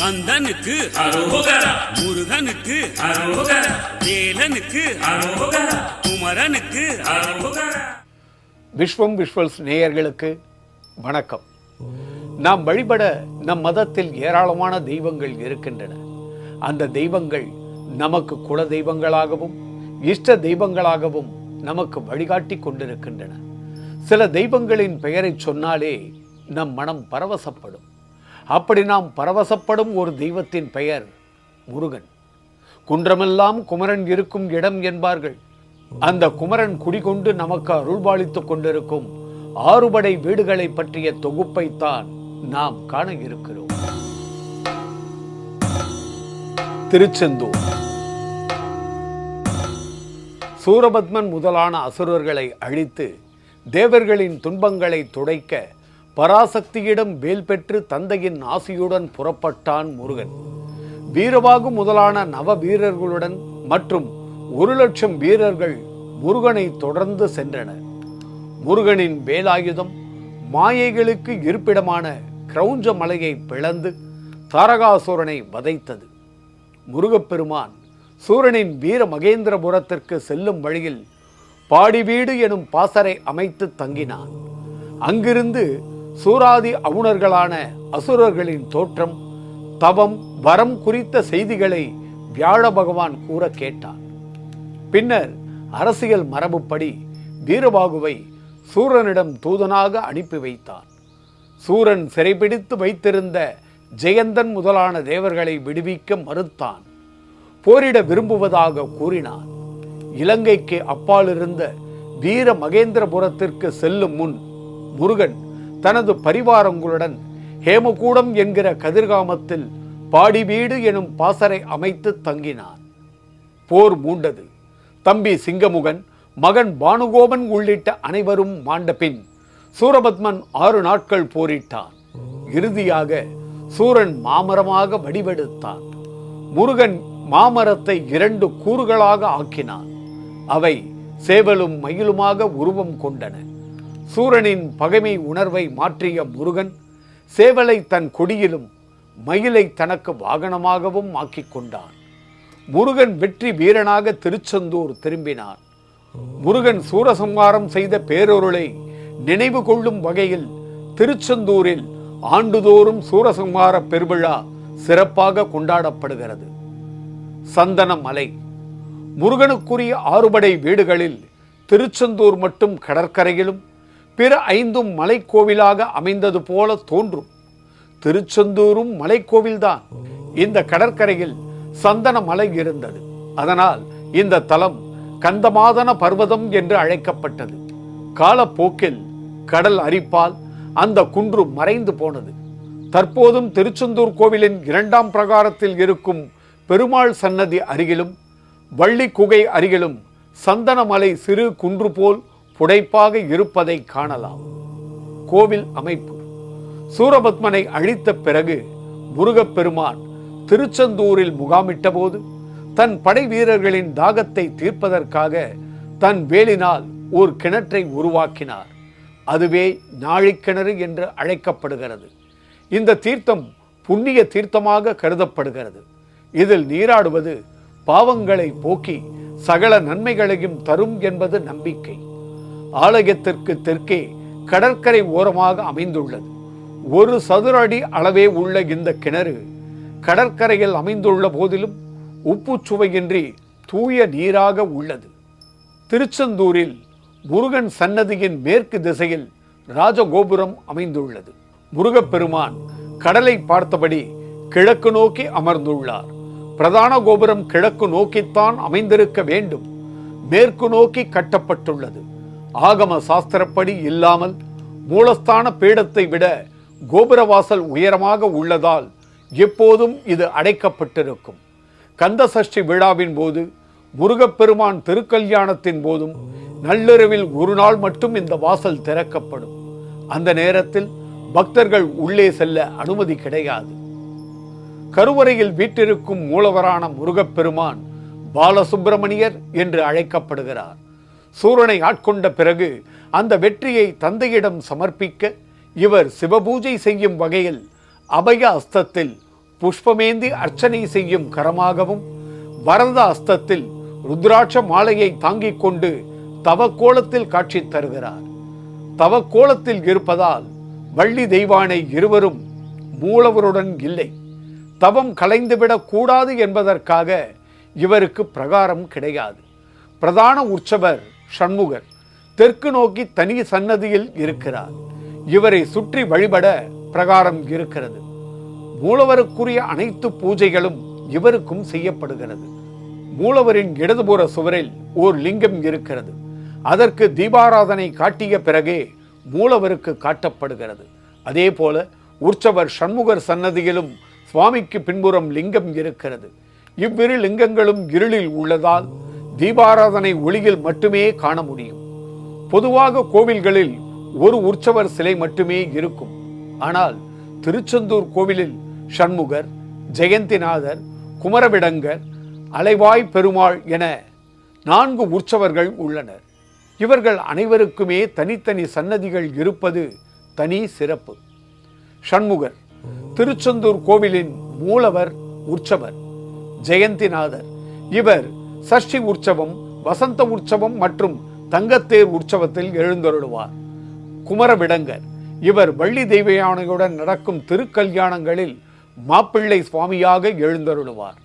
கந்தனுக்கு அரோகரா முருகனுக்கு அரோகரா வேலனுக்கு அரோகரா குமரனுக்கு அரோகரா விஸ்வம் விஷுவல்ஸ் நேயர்களுக்கு வணக்கம். நாம் வழிபட நம் மதத்தில் ஏராளமான தெய்வங்கள் இருக்கின்றன. அந்த தெய்வங்கள் நமக்கு குல தெய்வங்களாகவும் இஷ்ட தெய்வங்களாகவும் நமக்கு வழிகாட்டி கொண்டிருக்கின்றன. சில தெய்வங்களின் பெயரை சொன்னாலே நம் மனம் பரவசப்படும். அப்படி நாம் பரவசப்படும் ஒரு தெய்வத்தின் பெயர் முருகன். குன்றமெல்லாம் குமரன் இருக்கும் இடம் என்பார்கள். அந்த குமரன் குடிகொண்டு நமக்கு அருள்பாலித்துக் கொண்டிருக்கும் ஆறுபடை வீடுகளை பற்றிய தொகுப்பைத்தான் நாம் காண இருக்கிறோம். திருச்செந்தூர். சூரபத்மன் முதலான அசுரர்களை அழித்து தேவர்களின் துன்பங்களை துடைக்க பராசக்தியிடம் வேல் பெற்று தந்தையின் ஆசியுடன் புறப்பட்டான் முருகன். வீரபாகு முதலான நவ வீரர்களுடன் மற்றும் ஒரு லட்சம் வீரர்கள் முருகனை தொடர்ந்து சென்றனர். முருகனின் வேலாயுதம் மாயைகளுக்கு இருப்பிடமான கிரௌஞ்ச மலையை பிளந்து தாரகாசுரனை வதைத்தது. முருகப்பெருமான் சூரனின் வீர மகேந்திரபுரத்திற்கு செல்லும் வழியில் பாடிவீடு எனும் பாசறை அமைத்து தங்கினான். அங்கிருந்து சூராதி அவுணர்களான அசுரர்களின் தோற்றம் தவம் வரம் குறித்த செய்திகளை வியாழ பகவான் கூற கேட்டான். பின்னர் அரசியல் மரபுப்படி வீரபாகுவை சூரனிடம் தூதனாக அனுப்பி வைத்தான். சூரன் சிறைபிடித்து வைத்திருந்த ஜெயந்தன் முதலான தேவர்களை விடுவிக்க மறுத்தான். போரிட விரும்புவதாக கூறினான். இலங்கைக்கு அப்பாலிருந்த வீர மகேந்திரபுரத்திற்கு செல்லும் முன் முருகன் தனது பரிவாரங்களுடன் ஹேமகூடம் என்கிற கதிர்காமத்தில் பாடிவீடு எனும் பாசறை அமைத்து தங்கினான். போர் மூண்டது. தம்பி சிங்கமுகன் மகன் பானுகோபன் உள்ளிட்ட அனைவரும் மாண்ட பின் சூரபத்மன் ஆறு நாட்கள் போரிட்டான். இறுதியாக சூரன் மாமரமாக வடிவெடுத்தான். முருகன் மாமரத்தை இரண்டு கூறுகளாக ஆக்கினான். அவை சேவலும் மயிலுமாக உருவம் கொண்டன. சூரனின் பகைமை உணர்வை மாற்றிய முருகன் சேவலை தன் கொடியிலும் மயிலை தனக்கு வாகனமாகவும் ஆக்கிக் கொண்டான். முருகன் வெற்றி வீரனாக திருச்செந்தூர் திரும்பினான். முருகன் சூரசம்ஹாரம் செய்த பேரொருளை நினைவு கொள்ளும் வகையில் திருச்செந்தூரில் ஆண்டுதோறும் சூரசம்ஹார பெருவிழா சிறப்பாக கொண்டாடப்படுகிறது. சந்தன மலை முருகனுக்குரிய ஆறுபடை வீடுகளில் திருச்செந்தூர் மட்டும் கடற்கரையிலும் பிற ஐந்தும் மலைக்கோவிலாக அமைந்தது போல தோன்றும். திருச்செந்தூரும் மலைக்கோவில்தான். இந்த கடற்கரையில் சந்தன மலை இருந்தது. அதனால் இந்த தலம் கந்தமாதன பர்வதம் என்று அழைக்கப்பட்டது. காலப்போக்கில் கடல் அரிப்பால் அந்த குன்று மறைந்து போனது. தற்போதும் திருச்செந்தூர் கோவிலின் இரண்டாம் பிரகாரத்தில் இருக்கும் பெருமாள் சன்னதி அருகிலும் வள்ளி குகை அருகிலும் சந்தனமலை சிறு குன்று போல் புடைப்பாக இருப்பதை காணலாம். கோவில் அமைப்பு. சூரபத்மனை அழித்த பிறகு முருகப்பெருமான் திருச்செந்தூரில் முகாமிட்டபோது தன் படை வீரர்களின் தாகத்தை தீர்ப்பதற்காக தன் வேலினால் ஒரு கிணற்றை உருவாக்கினார். அதுவே நாழிக்கிணறு என்று அழைக்கப்படுகிறது. இந்த தீர்த்தம் புண்ணிய தீர்த்தமாக கருதப்படுகிறது. இதில் நீராடுவது பாவங்களை போக்கி சகல நன்மைகளையும் தரும் என்பது நம்பிக்கை. ஆலயத்திற்கு தெற்கே கடற்கரை ஓரமாக அமைந்துள்ளது. ஒரு சதுர அடி அளவே உள்ள இந்த கிணறு கடற்கரையில் அமைந்துள்ள போதிலும் உப்பு சுவையின்றி தூய நீராக உள்ளது. திருச்செந்தூரில் முருகன் சன்னதியின் மேற்கு திசையில் ராஜகோபுரம் அமைந்துள்ளது. முருகப்பெருமான் கடலை பார்த்தபடி கிழக்கு நோக்கி அமர்ந்துள்ளார். பிரதான கோபுரம் கிழக்கு நோக்கித்தான் அமைந்திருக்க வேண்டும். மேற்கு நோக்கி கட்டப்பட்டுள்ளது. ஆகம சாஸ்திரப்படி இல்லாமல் மூலஸ்தான பீடத்தை விட கோபுரவாசல் உயரமாக உள்ளதால் எப்போதும் இது அடைக்கப்பட்டிருக்கும். கந்த சஷ்டி விழாவின் போது முருகப்பெருமான் திருக்கல்யாணத்தின் போதும் நள்ளிரவில் ஒரு நாள் மட்டும் இந்த வாசல் திறக்கப்படும். அந்த நேரத்தில் பக்தர்கள் உள்ளே செல்ல அனுமதி கிடையாது. கருவறையில் வீட்டிருக்கும் மூலவரான முருகப்பெருமான் பாலசுப்பிரமணியர் என்று அழைக்கப்படுகிறார். சூரனை ஆட்கொண்ட பிறகு அந்த வெற்றியை தந்தையிடம் சமர்ப்பிக்க இவர் சிவபூஜை செய்யும் வகையில் அபய அஸ்தத்தில் புஷ்பமேந்தி அர்ச்சனை செய்யும் கரமாகவும் வரத அஸ்தத்தில் ருத்ராட்ச மாலையை தாங்கிக் கொண்டு தவக்கோலத்தில் காட்சி தருகிறார். தவக்கோலத்தில் இருப்பதால் வள்ளி தெய்வானை இருவரும் மூலவருடன் இல்லை. தவம் கலைந்துவிடக் கூடாது என்பதற்காக இவருக்கு பிரகாரம் கிடையாது. பிரதான உற்சவர் சண்முகர் தெற்கு நோக்கி தனி சன்னதியில் இருக்கிறார். இவரை சுற்றி வழிபட பிரகாரம் இருக்கிறது. மூலவருக்குரிய அனைத்து பூஜைகளும் இவருக்கும் செய்யப்படுகிறது. மூலவரின் இடதுபுற சுவரில் ஓர் லிங்கம் இருக்கிறது. அதற்கு தீபாராதனை காட்டிய பிறகே மூலவருக்கு காட்டப்படுகிறது. அதே போல உற்சவர் சண்முகர் சன்னதியிலும் சுவாமிக்கு பின்புறம் லிங்கம் இருக்கிறது. இவ்விரு லிங்கங்களும் இருளில் உள்ளதால் தீபாராதனை ஒளியில் மட்டுமே காண முடியும். பொதுவாக கோவில்களில் ஒரு உற்சவர் சிலை மட்டுமே இருக்கும். ஆனால் திருச்செந்தூர் கோவிலில் சண்முகர் ஜெயந்திநாதர் குமரவிடங்கர் அலைவாய் பெருமாள் என நான்கு உற்சவர்கள் உள்ளனர். இவர்கள் அனைவருக்குமே தனித்தனி சன்னதிகள் இருப்பது தனி சிறப்பு. சண்முகர் திருச்செந்தூர் கோவிலின் மூலவர் உற்சவர் ஜெயந்திநாதர். இவர் சஷ்டி உற்சவம் வசந்த உற்சவம் மற்றும் தங்கத்தேர் உற்சவத்தில் எழுந்தருளுவார். குமரவிடங்கர் இவர் வள்ளி தெய்வயானையுடன் நடக்கும் திருக்கல்யாணங்களில் மாப்பிள்ளை சுவாமியாக எழுந்தருளுவார்.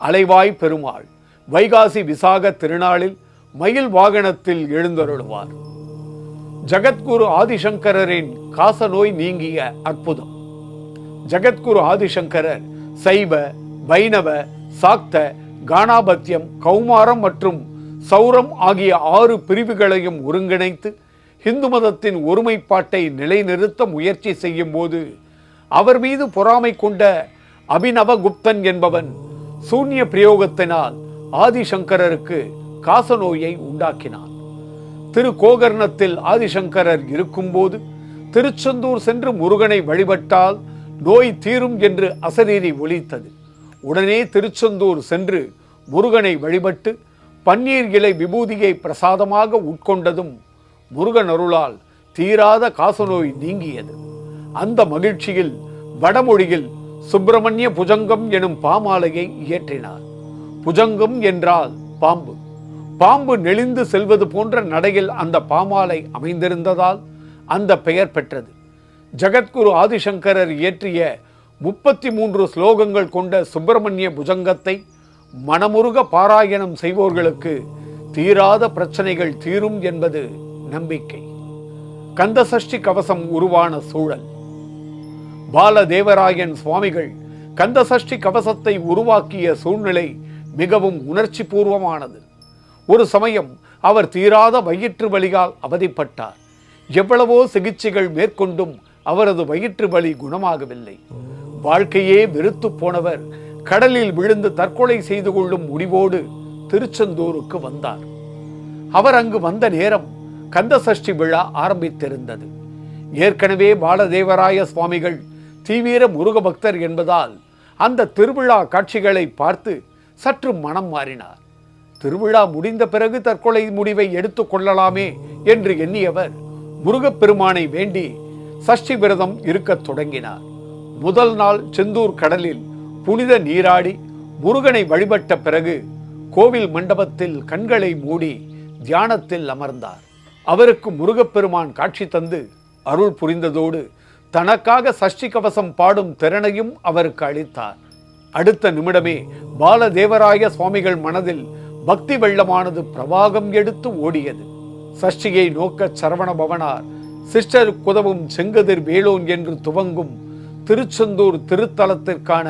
அலைவாய் பெருமாள் வைகாசி விசாக திருநாளில் மயில் வாகனத்தில் எழுந்தருளுவார். ஜகத்குரு ஆதிசங்கரரின் காசநோய் நீங்கிய அற்புதம். ஜகத்குரு ஆதிசங்கரர் சைவ வைணவ சாக்த கானாபத்தியம் கௌமாரம் மற்றும் சௌரம் ஆகிய ஆறு பிரிவுகளையும் ஒருங்கிணைத்து இந்து மதத்தின் ஒருமைப்பாட்டை நிலைநிறுத்த முயற்சி செய்யும் போது அவர் மீது பொறாமை கொண்ட அபிநவகுப்தன் என்பவன் சூன்ய பிரயோகத்தினால் ஆதிசங்கரருக்கு காசநோயை உண்டாக்கினான். திரு கோகர்ணத்தில் ஆதிசங்கரர் இருக்கும்போது திருச்செந்தூர் சென்று முருகனை வழிபட்டால் நோய் தீரும் என்று அசரீரி ஒழித்தது உடனே திருச்செந்தூர் சென்று முருகனை வழிபட்டு பன்னீர் இலை விபூதியை பிரசாதமாக உட்கொண்டதும் முருகன் அருளால் தீராத காசநோய் நீங்கியது. அந்த மகிழ்ச்சியில் வடமொழியில் சுப்பிரமணிய புஜங்கம் எனும் பாமாலையை இயற்றினார். புஜங்கம் என்றால் பாம்பு. பாம்பு நெளிந்து செல்வது போன்ற நடையில் அந்த பாமாலை அமைந்திருந்ததால் அந்த பெயர் பெற்றது. ஜகத்குரு ஆதிசங்கரர் இயற்றிய முப்பத்தி மூன்று ஸ்லோகங்கள் கொண்ட சுப்பிரமணிய புஜங்கத்தை மனமுருக பாராயணம் செய்வோர்களுக்கு தீராத பிரச்சனைகள் தீரும் என்பது நம்பிக்கை. கந்தசஷ்டி கவசம் உருவான சூழல். பாலதேவராயன் சுவாமிகள் கந்தசஷ்டி கவசத்தை உருவாக்கிய சூழ்நிலை மிகவும் உணர்ச்சி பூர்வமானது ஒரு சமயம் அவர் தீராத வயிற்று வலியால் அவதிப்பட்டார். எவ்வளவோ சிகிச்சைகள் மேற்கொண்டும் அவரது வயிற்று வலி குணமாகவில்லை. வாழ்க்கையே வெறுத்து போனவர் கடலில் விழுந்து தற்கொலை செய்து கொள்ளும் முடிவோடு திருச்செந்தூருக்கு வந்தார். அவர் அங்கு வந்த நேரம் கந்தசஷ்டி விழா ஆரம்பித்திருந்தது. ஏற்கனவே பாலதேவராய சுவாமிகள் தீவிர முருக பக்தர் என்பதால் அந்த திருவிழா காட்சிகளை பார்த்து சற்று மனம் மாறினார். திருவிழா முடிந்த பிறகு தற்கொலை முடிவை எடுத்துக் கொள்ளலாமே என்று எண்ணியவர் முருகப்பெருமானை வேண்டி சஷ்டி விரதம் இருக்கத் தொடங்கினார். முதல் நாள் செந்தூர் கடலில் புனித நீராடி முருகனை வழிபட்ட பிறகு கோவில் மண்டபத்தில் கண்களை மூடி தியானத்தில் அமர்ந்தார். அவருக்கு முருகப்பெருமான் காட்சி தந்து அருள் புரிந்ததோடு தனக்காக சஷ்டி கவசம் பாடும் திறனையும் அவருக்கு அளித்தார். அடுத்த நிமிடமே பாலதேவராய சுவாமிகள் மனதில் பக்தி வெள்ளமானது பிரவாகம் எடுத்து ஓடியது. சஷ்டியை நோக்க சரவண பவனார் சிஸ்டர் குதவும் செங்கதிர் வேலோன் என்று துவங்கும் திருச்செந்தூர் திருத்தலத்திற்கான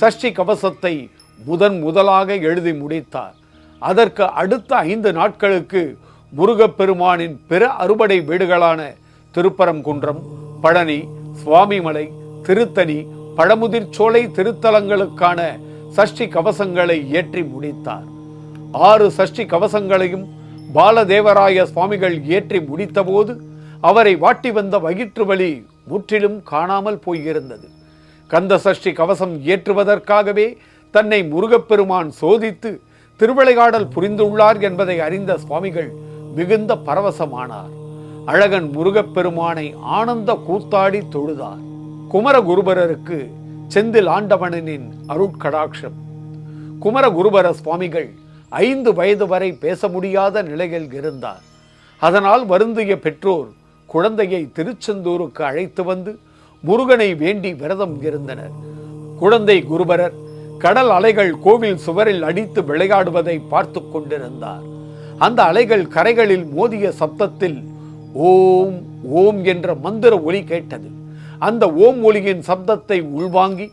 சஷ்டி கவசத்தை முதன் முதலாக எழுதி முடித்தார். அதற்கு அடுத்த ஐந்து நாட்களுக்கு முருகப்பெருமானின் பிற அறுபடை வீடுகளான திருப்பரங்குன்றம் பழனி சுவாமிமலை திருத்தணி பழமுதிர்ச்சோலை திருத்தலங்களுக்கான சஷ்டி கவசங்களை ஏற்றி முடித்தார். ஆறு சஷ்டி கவசங்களையும் பாலதேவராய சுவாமிகள் ஏற்றி முடித்தபோது அவரை வாட்டி வந்த வயிற்று வலி முற்றிலும் காணாமல் போயிருந்தது. கந்த சஷ்டி கவசம் ஏற்றுவதற்காகவே தன்னை முருகப்பெருமான் சோதித்து திருவிளையாடல் புரிந்துள்ளார் என்பதை அறிந்த சுவாமிகள் மிகுந்த பரவசமானார். அழகன் முருகப்பெருமானை ஆனந்த கூத்தாடி தொழுதார். குமரகுருபரருக்கு செந்தில் ஆண்டவனின் அருட்கடாட்சம். குமரகுருபர சுவாமிகள் ஐந்து வயது வரை பேச முடியாத நிலையில் இருந்தார். அதனால் வருந்திய பெற்றோர் குழந்தையை திருச்செந்தூருக்கு அழைத்து வந்து முருகனை வேண்டி விரதம் இருந்தனர். குழந்தை குருபரர் கடல் அலைகள் கோவில் சுவரில் அடித்து விளையாடுவதை பார்த்து கொண்டிருந்தார். அந்த அலைகள் கரைகளில் மோதிய சப்தத்தில் ஓம் ஓம் என்ற மந்திர ஒலி கேட்டது. அந்த ஓம் ஒலியின் சப்தத்தை உள்வாங்கி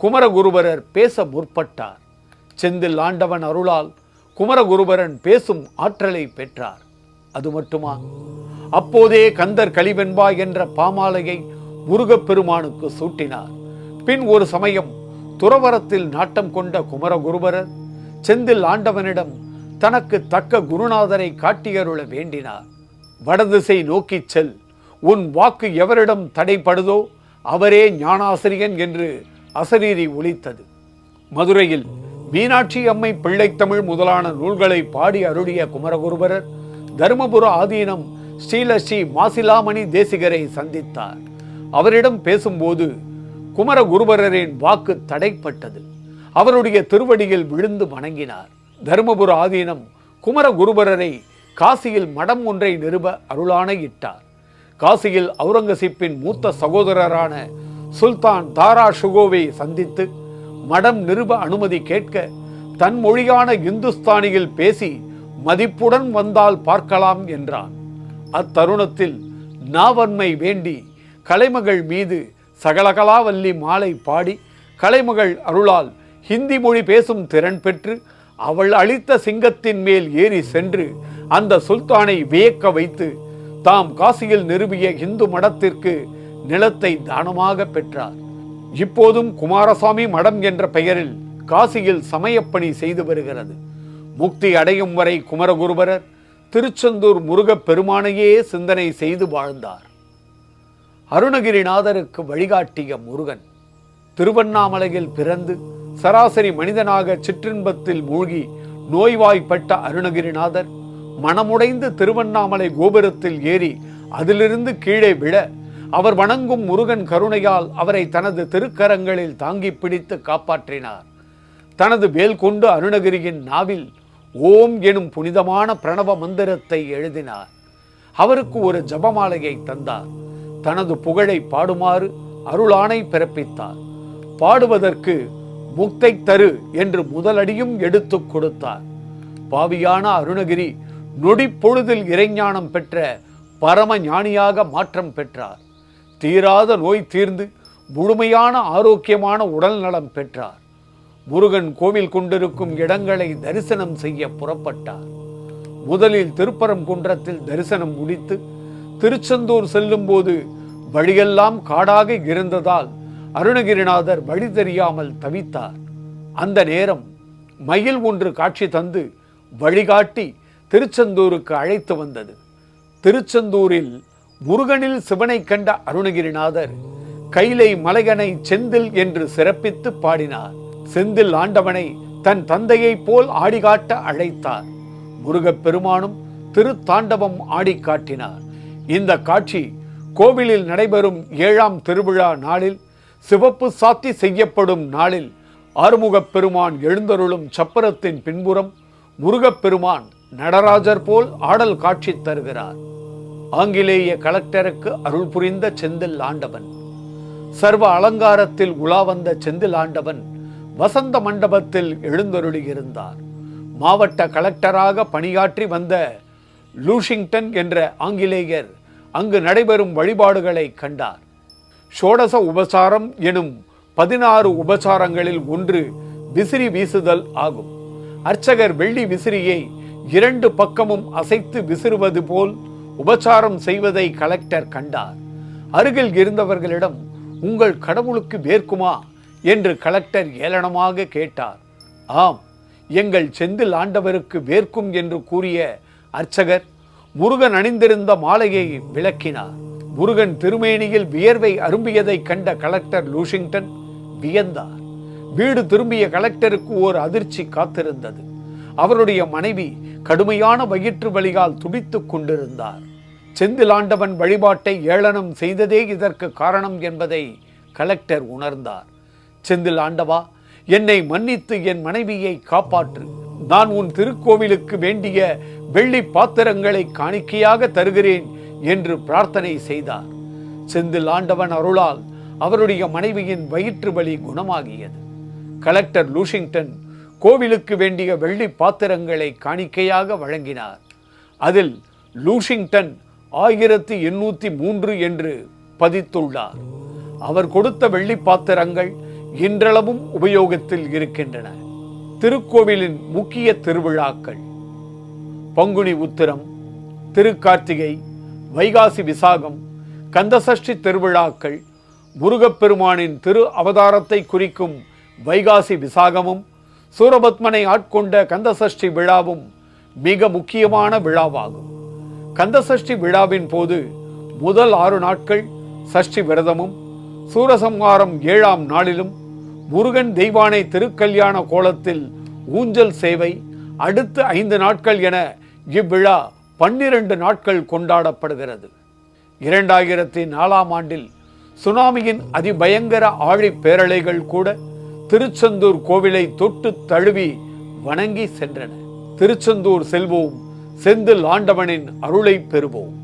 குமரகுருபரர் பேச முற்பட்டார். செந்தில் ஆண்டவன் அருளால் குமரகுருபரன் பேசும் ஆற்றலை பெற்றார். அது மட்டுமா? அப்போதே கந்தர் கலிவெண்பா என்ற பாமாலையை முருகப்பெருமானுக்கு சூட்டினார். பின் ஒரு சமயம் துறவரத்தில் நாட்டம் கொண்ட குமரகுருபரர் செந்தில் ஆண்டவனிடம் தனக்கு தக்க குருநாதரை காட்டியருள வேண்டினார். வடதிசை நோக்கிச் செல் உன் வாக்கு எவரிடம் தடைப்படுதோ அவரே ஞானாசிரியன் என்று அசரீரி ஒலித்தது. மதுரையில் மீனாட்சி அம்மை பிள்ளைத்தமிழ் முதலான நூல்களை பாடி அருளிய குமரகுருபரர் தருமபுர ஆதீனம் ஸ்ரீலஸ்ரீ மாசிலாமணி தேசிகரை சந்தித்தார். அவரிடம் பேசும்போது குமரகுருபரரின் வாக்கு தடைப்பட்டது. அவருடைய திருவடியில் விழுந்து வணங்கினார். தருமபுர ஆதீனம் குமரகுருபரரை காசியில் மடம் ஒன்றை நிறுவ அருளாணையிட்டார். காசியில் அவுரங்கசீப்பின் மூத்த சகோதரரான சுல்தான் தாரா ஷுகோவை சந்தித்து மடம் நிறுவ அனுமதி கேட்க தன் மொழியான இந்துஸ்தானியில் பேசி மதிப்புடன் வந்தால் பார்க்கலாம் என்றான். அத்தருணத்தில் நாவன்மை வேண்டி கலைமகள் மீது சகலகலாவல்லி மாலை பாடி கலைமகள் அருளால் ஹிந்தி மொழி பேசும் திறன் பெற்று அவள் அளித்த சிங்கத்தின் மேல் ஏறி சென்று அந்த சுல்தானை வியக்க வைத்து தாம் காசியில் நிறுவிய இந்து மடத்திற்கு நிலத்தை தானமாக பெற்றார். இப்போதும் குமாரசாமி மடம் என்ற பெயரில் காசியில் சமயப்பணி செய்து வருகிறது. முக்தி அடையும் வரை குமரகுருபரர் திருச்செந்தூர் முருகப் பெருமானையே சிந்தனை செய்து வாழ்ந்தார். அருணகிரிநாதருக்கு வழிகாட்டிய முருகன் திருவண்ணாமலையில் பிறந்து சராசரி மனிதனாக சிற்றின்பத்தில் மூழ்கி நோய்வாய்ப்பட்ட அருணகிரிநாதர் மனமுடைந்து திருவண்ணாமலை கோபுரத்தில் ஏறி அதிலிருந்து கீழே விழ அவர் வணங்கும் முருகன் கருணையால் அவரை தனது திருக்கரங்களில் தாங்கி பிடித்து காப்பாற்றினார். தனது வேல் கொண்டு அருணகிரியின் நாவில் ஓம் எனும் புனிதமான பிரணவ மந்திரத்தை எழுதினார். அவருக்கு ஒரு ஜபமாலையை தந்தார். தனது புகழை பாடுமாறு அருளானை பிறப்பித்தார். பாடுவதற்கு முக்தை தரு என்று முதலடியும் எடுத்துக் கொடுத்தார். பாவியான அருணகிரி நொடி பொழுதில் இறைஞானம் பெற்ற பரம ஞானியாக மாற்றம் பெற்றார். தீராத நோய் தீர்ந்து முழுமையான ஆரோக்கியமான உடல் நலம் பெற்றார். முருகன் கோவில் கொண்டிருக்கும் இடங்களை தரிசனம் செய்ய புறப்பட்டார். முதலில் திருப்பரங்குன்றத்தில் தரிசனம் முடித்து திருச்செந்தூர் செல்லும்போது வழியெல்லாம் காடாக இருந்ததால் அருணகிரிநாதர் வழி தெரியாமல் தவித்தார். அந்த நேரம் மயில் ஒன்று காட்சி தந்து வழிகாட்டி திருச்செந்தூருக்கு அழைத்து வந்தது. திருச்செந்தூரில் முருகனில் சிவனை கண்ட அருணகிரிநாதர் கைலை மலையனை செந்தில் என்று சிறப்பித்து பாடினார். செந்தில் ஆண்டவனை தன் தந்தையைப் போல் ஆடிகாட்ட அழைத்தார். முருகப் பெருமானும் திருத்தாண்டவம் ஆடி காட்டினார். இந்த காட்சி கோவிலில் நடைபெறும் ஏழாம் திருவிழா நாளில் சிவப்பு சாத்தி செய்யப்படும் நாளில் ஆறுமுகப் பெருமான் எழுந்தருளும் சப்பரத்தின் பின்புறம் முருகப் பெருமான் நடராஜர் போல் ஆடல் காட்சி தருகிறார். ஆங்கிலேய கலெக்டருக்கு அருள் புரிந்த செந்தில் ஆண்டவன். சர்வ அலங்காரத்தில் உலா வந்த செந்தில் ஆண்டவன் வசந்த மண்டபத்தில் எழுந்தருளியிருந்தார். மாவட்ட கலெக்டராக பணியாற்றி வந்த லூஷிங்டன் என்ற ஆங்கிலேயர் அங்கு நடைபெறும் வழிபாடுகளை கண்டார். ஷோடச உபசாரம் எனும் பதினாறு உபசாரங்களில் ஒன்று விசிறி வீசுதல் ஆகும். அர்ச்சகர் வெள்ளி விசிறியை இரண்டு பக்கமும் அசைத்து விசிறுவது போல் உபசாரம் செய்வதை கலெக்டர் கண்டார். அருகில் இருந்தவர்களிடம் உங்கள் கடவுளுக்கு வேர்க்குமா? என்று கலெக்டர் ஏளனமாக கேட்டார். ஆம் எங்கள் செந்தில் ஆண்டவருக்கு வேர்க்கும் என்று கூறிய அர்ச்சகர் முருகன் அணிந்திருந்த மாலையை விளக்கினார். முருகன் திருமேனியில் வியர்வை அரும்பியதைக் கண்ட கலெக்டர் லூஷிங்டன் வியந்தார். வீடு திரும்பிய கலெக்டருக்கு ஓர் அதிர்ச்சி காத்திருந்தது. அவருடைய மனைவி கடுமையான வயிற்று வலியால் துடித்துக் கொண்டிருந்தார். செந்திலாண்டவன் வழிபாட்டை ஏளனம் செய்ததே இதற்கு காரணம் என்பதை கலெக்டர் உணர்ந்தார். செந்தில் ஆண்டவா என்னை மன்னித்து என் மனைவியை காப்பாற்று. நான் உன் திருக்கோவிலுக்கு வேண்டிய வெள்ளி பாத்திரங்களை காணிக்கையாக தருகிறேன் என்று பிரார்த்தனை செய்தார். செந்தில் ஆண்டவன் அருளால் அவருடைய மனைவியின் வயிற்று வலி குணமாகியது. கலெக்டர் லூஷிங்டன் கோவிலுக்கு வேண்டிய வெள்ளி பாத்திரங்களை காணிக்கையாக வழங்கினார். அதில் லூஷிங்டன் ஆயிரத்தி எண்ணூற்றி மூன்று என்று பதித்துள்ளார். அவர் கொடுத்த வெள்ளி பாத்திரங்கள் இன்றளவும் உபயோகத்தில் இருக்கின்றன. திருக்கோவிலின் முக்கிய திருவிழாக்கள். பங்குனி உத்திரம் திருக்கார்த்திகை வைகாசி விசாகம் கந்தசஷ்டி திருவிழாக்கள் முருகப்பெருமானின் திரு அவதாரத்தை குறிக்கும் வைகாசி விசாகமும் சூரபத்மனை ஆட்கொண்ட கந்தசஷ்டி விழாவும் மிக முக்கியமான விழாவாகும். கந்தசஷ்டி விழாவின் போது முதல் ஆறு நாட்கள் சஷ்டி விரதமும் சூரசம்ஹாரம் ஏழாம் நாளிலும் முருகன் தெய்வானை திருக்கல்யாண கோலத்தில் ஊஞ்சல் சேவை அடுத்த ஐந்து நாட்கள் என இவ்விழா பன்னிரண்டு நாட்கள் கொண்டாடப்படுகிறது. இரண்டாயிரத்தி நாலாம் ஆண்டில் சுனாமியின் அதிபயங்கர ஆழி பேரலைகள் கூட திருச்செந்தூர் கோவிலை தொட்டு தழுவி வணங்கி சென்றன. திருச்செந்தூர் செல்வோம் செந்தில் ஆண்டவனின் அருளை பெறுவோம்.